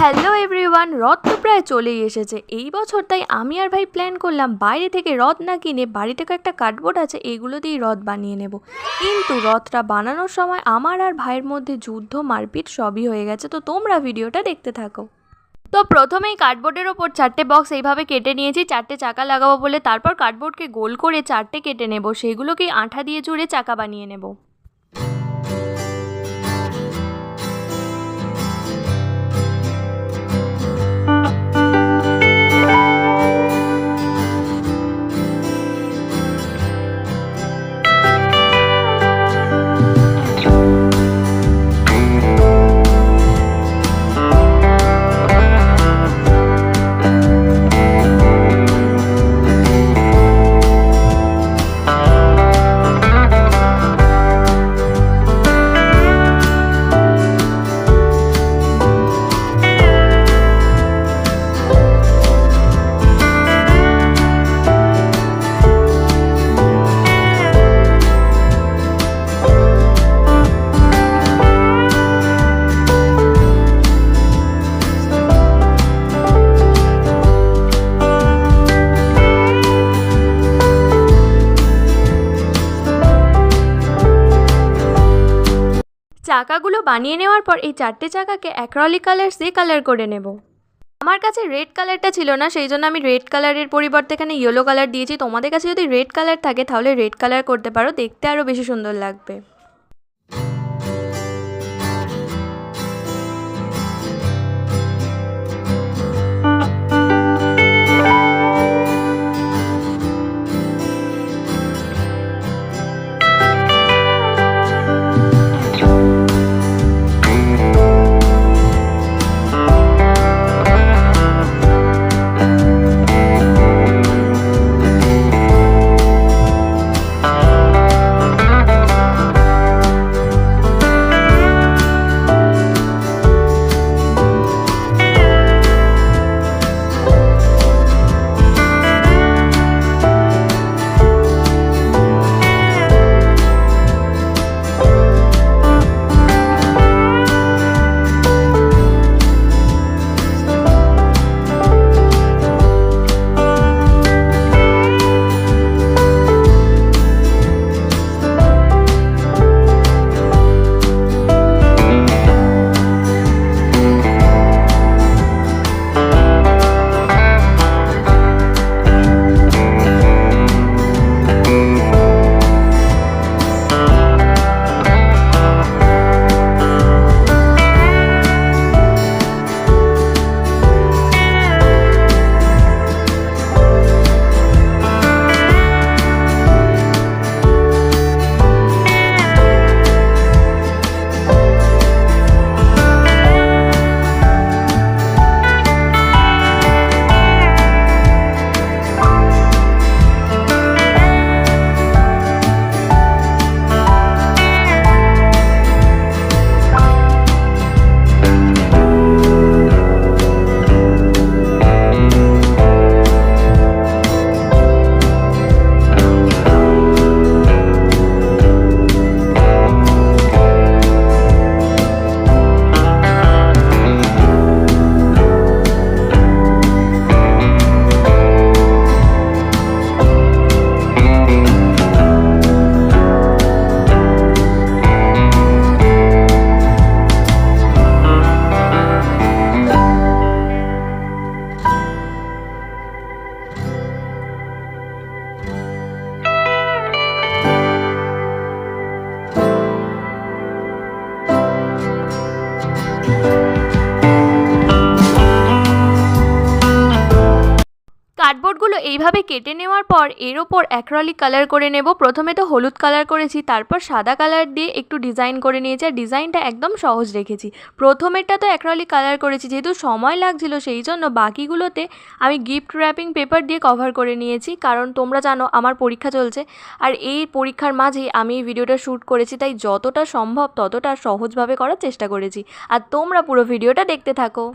Hello everyone রথ তো প্রায় চলেই এসেছে। এই বছর তাই আমি আর ভাই প্ল্যান করলাম বাইরে থেকে রথ না কিনে বাড়িতে একটা কার্ডবোর্ড আছে, এগুলো দিয়েই রথ বানিয়ে নেব। কিন্তু রথটা বানানোর সময় আমার আর ভাইয়ের মধ্যে যুদ্ধ, মারপিট সবই হয়ে গেছে। তো তোমরা ভিডিওটা দেখতে থাকো। তো প্রথমেই কার্ডবোর্ডের ওপর চারটে বক্স এইভাবে কেটে নিয়েছি, চারটে চাকা লাগাবো বলে। তারপর কার্ডবোর্ডকে গোল করে চারটে কেটে নেব। সেগুলোকেই আঠা দিয়ে জুড়ে চাকা বানিয়ে নেব। বানিয়ে নেওয়ার পর এই চারটে চাকাকে অ্যাক্রলিক কালার সে কালার করে নেব। আমার কাছে রেড কালারটা ছিল না, সেই জন্য আমি রেড কালারের পরিবর্তে এখানে ইয়েলো কালার দিয়েছি। তোমাদের কাছে যদি রেড কালার থাকে, তাহলে রেড কালার করতে পারো, দেখতে আরও বেশি সুন্দর লাগবে। এইভাবে কেটে নেওয়ার পর এর ওপর অ্যাক্রলিক কালার করে নেব। প্রথমে তো হলুদ কালার করেছি, তারপর সাদা কালার দিয়ে একটু ডিজাইন করে নিয়েছি আর ডিজাইনটা একদম সহজ রেখেছি। প্রথমেরটা তো অ্যাক্রলিক কালার করেছি, যেহেতু সময় লাগছিল সেই জন্য বাকিগুলোতে আমি গিফট র্যাপিং পেপার দিয়ে কভার করে নিয়েছি। কারণ তোমরা জানো আমার পরীক্ষা চলছে আর এই পরীক্ষার মাঝেই আমি এই ভিডিওটা শ্যুট করেছি, তাই যতটা সম্ভব ততটা সহজভাবে করার চেষ্টা করেছি। আর তোমরা পুরো ভিডিওটা দেখতে থাকো।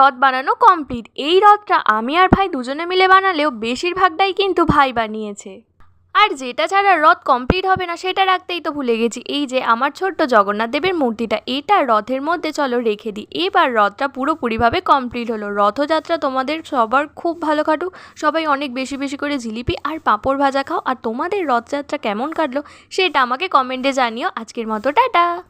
রথ বানানো কমপ্লিট এই রথটা আমি আর ভাই দুজনে মিলে বানালেও বেশিরভাগটাই কিন্তু ভাই বানিয়েছে। আর যেটা ছাড়া রথ কমপ্লিট হবে না, সেটা রাখতেই তো ভুলে গেছি। এই যে আমার ছোট্ট জগন্নাথ দেবের মূর্তিটা, এটা রথের মধ্যে চলো রেখে দিই। এবার রথটা পুরোপুরিভাবে কমপ্লিট হলো। রথযাত্রা তোমাদের সবার খুব ভালো কাটুক। সবাই অনেক বেশি বেশি করে জিলিপি আর পাঁপড় ভাজা খাও। আর তোমাদের রথযাত্রা কেমন কাটলো, সেটা আমাকে কমেন্টে জানিও। আজকের মতো, টাটা!